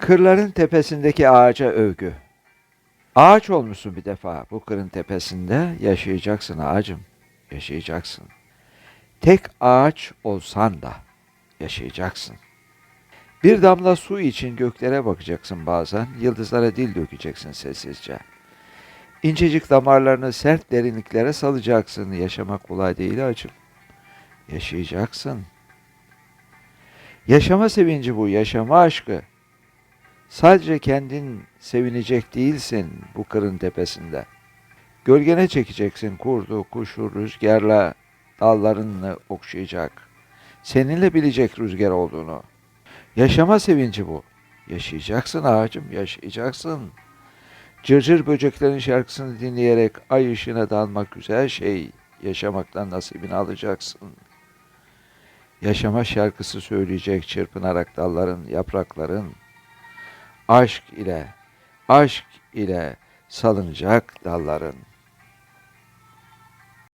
Kırların tepesindeki ağaca övgü. Ağaç olmuşsun bir defa bu kırın tepesinde yaşayacaksın ağacım, yaşayacaksın. Tek ağaç olsan da yaşayacaksın. Bir damla su için göklere bakacaksın bazen, yıldızlara dil dökeceksin sessizce. İncecik damarlarını sert derinliklere salacaksın, yaşamak kolay değil acım. Yaşayacaksın. Yaşama sevinci bu, yaşama aşkı. Sadece kendin sevinecek değilsin bu kırın tepesinde. Gölgene çekeceksin kurdu, kuşu, rüzgarla dallarını okşayacak. Seninle bilecek rüzgar olduğunu. Yaşama sevinci bu. Yaşayacaksın ağacım, yaşayacaksın. Cırcır böceklerin şarkısını dinleyerek ay ışığına dalmak güzel şey. Yaşamaktan nasibini alacaksın. Yaşama şarkısı söyleyecek çırpınarak dalların, yaprakların. Aşk ile, aşk ile salınacak dalların.